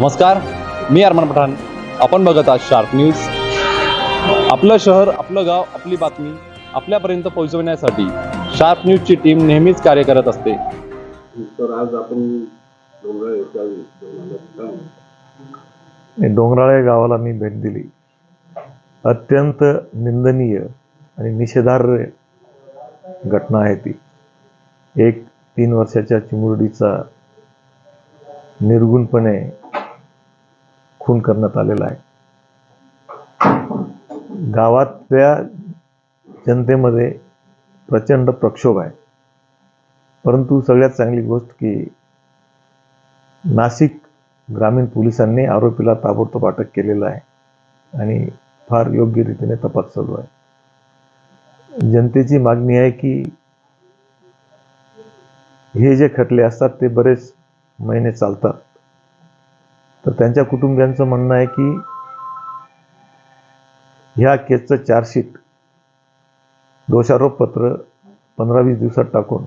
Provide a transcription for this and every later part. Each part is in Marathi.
नमस्कार मी अरमान पठाण. आपण बघत आहात शार्प न्यूज. आपलं शहर आपलं गाव आपली बातमी आपल्यापर्यंत पोहोचवण्यासाठी शार्प न्यूजची टीम नेहमीच कार्य करत असते. तर आज आपण डोंगराळ डोंगराळे गावाला मी भेट दिली. अत्यंत निंदनीय आणि निषेधार्ह घटना आहे ती. एक तीन वर्षाच्या चिमुरडीचा निर्गुणपणे खून करण्यात आलेला आहे. गावातल्या जनतेमध्ये प्रचंड प्रक्षोभ आहे. परंतु सगळ्यात चांगली गोष्ट की नाशिक ग्रामीण पोलिसांनी आरोपीला ताबडतोब अटक केलेलं आहे आणि फार योग्य रीतीने तपास चालू आहे. जनतेची मागणी आहे की हे जे खटले असतात ते बरेच महिने चालतात. तर त्यांच्या कुटुंबियांचं म्हणणं आहे की ह्या केसचं चार्जशीट दोषारोपपत्र पंधरा वीस दिवसात टाकून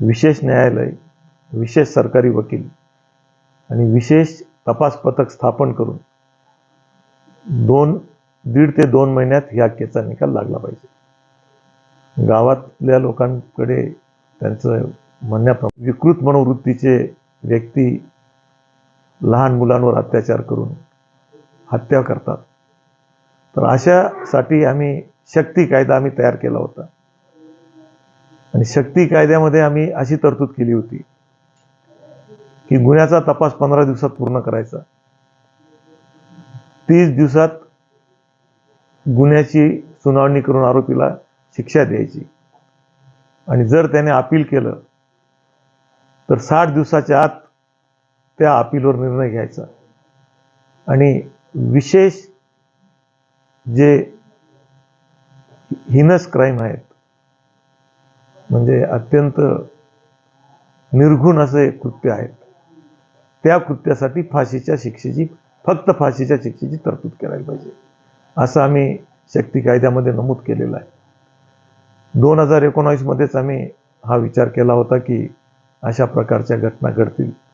विशेष न्यायालय विशेष सरकारी वकील आणि विशेष तपास पथक स्थापन करून दोन दीड ते दोन महिन्यात ह्या केसचा निकाल लागला पाहिजे. गावातल्या लोकांकडे त्यांचं म्हणण्याप्रमाणे विकृत मनोवृत्तीचे व्यक्ती लहान मुलांवर अत्याचार करून हत्या करतात. तर अशासाठी आम्ही शक्ती कायदा आम्ही तयार केला होता. आणि शक्ती कायद्यामध्ये आम्ही अशी तरतूद केली होती की गुन्ह्याचा तपास पंधरा दिवसात पूर्ण करायचा. तीस दिवसात गुन्ह्याची सुनावणी करून आरोपीला शिक्षा द्यायची. आणि जर त्याने अपील केलं तर साठ दिवसाच्या आत त्या अपीलवर निर्णय घ्यायचा. आणि विशेष जे हिनस क्राईम आहेत म्हणजे अत्यंत निर्घुण असे कृत्य आहेत त्या कृत्यासाठी फाशीच्या शिक्षेची फक्त फाशीच्या शिक्षेची तरतूद करायला पाहिजे. असं आम्ही शक्ती कायद्यामध्ये नमूद केलेलं आहे. दोन हजार एकोणावीसमध्येच आम्ही हा विचार केला होता की अशा प्रकारच्या घटना घडतील.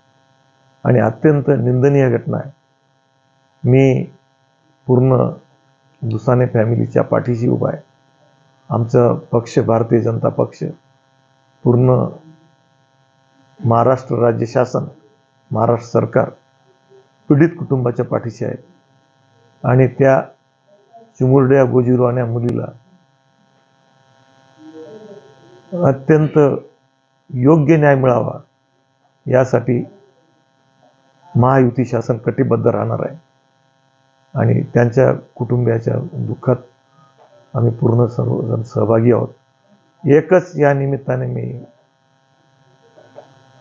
आणि अत्यंत निंदनीय घटना आहे. मी पूर्ण दुसाने फॅमिलीच्या पाठीशी उभा आहे. आमचा पक्ष भारतीय जनता पक्ष पूर्ण महाराष्ट्र राज्य शासन महाराष्ट्र सरकार पीडित कुटुंबाच्या पाठीशी आहे. आणि त्या चिमुरड्या गोजीरवाण्या मुलीला अत्यंत योग्य न्याय मिळावा यासाठी महायुती शासन कटिबद्ध राहणार आहे. आणि त्यांच्या कुटुंबियाच्या दुःखात आम्ही पूर्ण सर्वजण सहभागी आहोत. एकच या निमित्ताने मी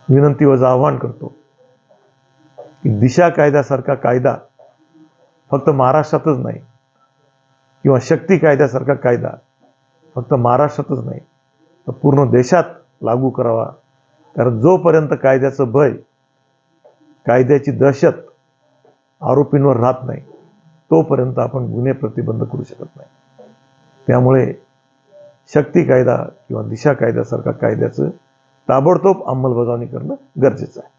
विनंती वजा आव्हान करतो की दिशा कायद्यासारखा कायदा फक्त महाराष्ट्रातच नाही किंवा शक्ती कायद्यासारखा कायदा फक्त महाराष्ट्रातच नाही तर पूर्ण देशात लागू करावा. कारण जोपर्यंत कायद्याचं भय कायद्याची दहशत आरोपींवर राहत नाही तोपर्यंत आपण गुन्हे प्रतिबंध करू शकत नाही. त्यामुळे शक्ती कायदा किंवा दिशा कायद्यासारखा कायद्याचं ताबडतोब अंमलबजावणी करणं गरजेचं आहे.